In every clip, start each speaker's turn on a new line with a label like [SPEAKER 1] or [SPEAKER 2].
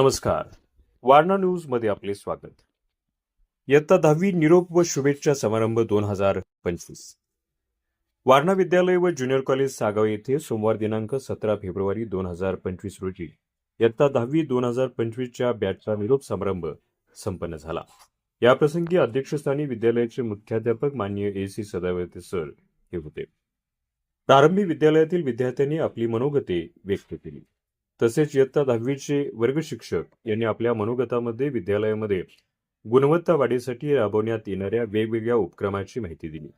[SPEAKER 1] नमस्कार. वारणा न्यूजमध्ये आपले स्वागत. इयत्ता दहावी निरोप व शुभेच्छा समारंभ दोन हजार पंचवीस. वारणा विद्यालय व ज्युनियर कॉलेज सागाव येथे सोमवार दिनांक सतरा फेब्रुवारी दोन हजार पंचवीस रोजी इयत्ता दहावी दोन हजार पंचवीसच्या बॅचचा निरोप समारंभ संपन्न झाला. याप्रसंगी अध्यक्षस्थानी विद्यालयाचे मुख्याध्यापक मान्य ए सी सदावर्ते सर हे होते. प्रारंभी विद्यालयातील विद्यार्थ्यांनी आपली मनोगते व्यक्त केली. तसेच इयत्ता दहावीचे वर्ग शिक्षक यांनी आपल्या मनोगतामध्ये विद्यालयामध्ये गुणवत्ता वाढीसाठी राबवण्यात येणाऱ्या वेगवेगळ्या उपक्रमाची माहिती दिली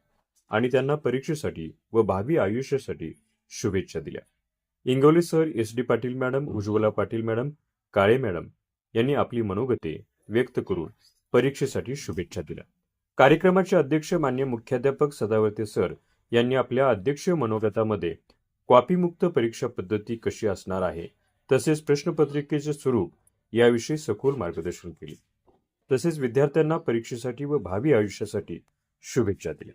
[SPEAKER 1] आणि त्यांना परीक्षेसाठी व भावी आयुष्यासाठी शुभेच्छा दिल्या. Ingoli sir S D Patil madam Ujjwala Patil madam Kale madam यांनी आपली मनोगते व्यक्त करून परीक्षेसाठी शुभेच्छा दिल्या. कार्यक्रमाचे अध्यक्ष मान्य मुख्याध्यापक सदावर्ते सर यांनी आपल्या अध्यक्ष मनोगतामध्ये कॉपीमुक्त परीक्षा पद्धती कशी असणार आहे तसेच प्रश्नपत्रिकेचे स्वरूप याविषयी सखोल मार्गदर्शन केले. तसेच विद्यार्थ्यांना परीक्षेसाठी व भावी आयुष्यासाठी शुभेच्छा दिल्या.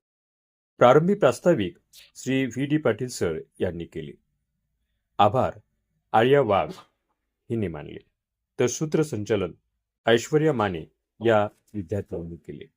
[SPEAKER 1] प्रारंभी प्रास्ताविक Shri V D Patil sir यांनी केले. आभार. आर्या वाघ हिने मानले. तर सूत्रसंचालन ऐश्वर्या माने या विद्यार्थ्यांनी केले.